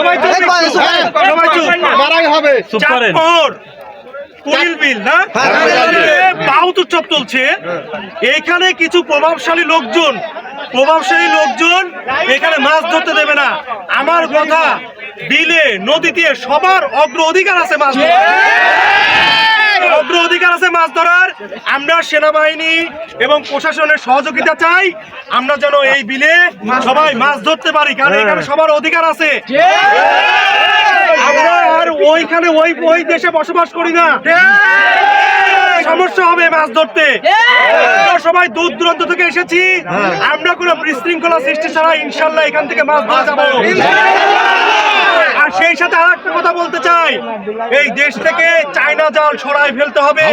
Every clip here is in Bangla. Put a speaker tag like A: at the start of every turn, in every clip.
A: সবাই
B: মারাই হবে।
C: চুপ করেন।
A: চাঁদপুর বিল না?
B: হ্যাঁ।
A: উৎসব চলছে। এইখানে কিছু প্রভাবশালী লোকজন প্রভাবশালী লোকজন এখানে মাছ ধরতে দেবে না। আমার কথা বিলে নদীতে সবার অগ্র অধিকার আছে মাছ। অগ্র অধিকার আছে মাছ ধরার। আমরা সেনাবাহিনী এবং প্রশাসনের সহযোগিতা চাই। আমরা যেন এই বিলে সবাই মাছ ধরতে পারি কারণ এখানে সবার অধিকার আছে। আমরা আর ওইখানে ওই ওই দেশে বসবাস করি না। সমস্যা হবে মাছ ধরতে। আমরা সবাই দূর দূরান্ত থেকে এসেছি। আমরা কোনো বিশৃঙ্খলা সৃষ্টি ছাড়া ইনশাল্লাহ এখান থেকে মাছ ধরা যাব। সেই সাথে আর একটা কথা বলতে চাই। এই দেশ থেকে চায়না জাল সরাই ফেলতে হবে।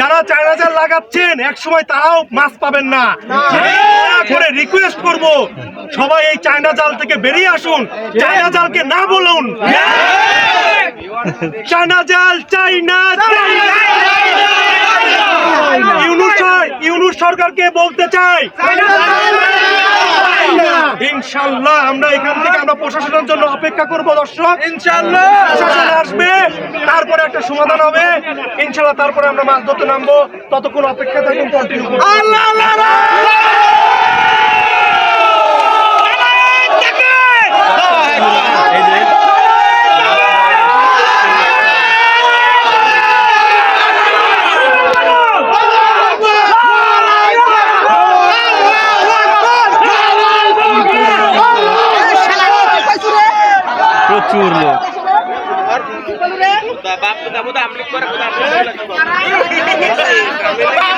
A: যারা চায়না জাল লাগাচ্ছেন এক সময় তারাও মাছ পাবেন না। করে রিকোয়েস্ট করব সবাই এই চায়না জাল থেকে বেরিয়ে আসুন। চায়না জালকে না বলুন। চায়না জাল চাইনা ইউনুস সরকারকে বলতে চাই। ইনশাল্লাহ আমরা এখান থেকে আমরা প্রশাসনের জন্য অপেক্ষা করব দর্শক। ইনশাল্লাহ প্রশাসন আসবে তারপরে একটা সমাধান হবে। ইনশাল্লাহ তারপরে আমরা মাছ ধরতে নামবো। ততক্ষণ অপেক্ষা থাকুন কন্টিনিউ
C: এই প্রচুর লোক।
D: বাপ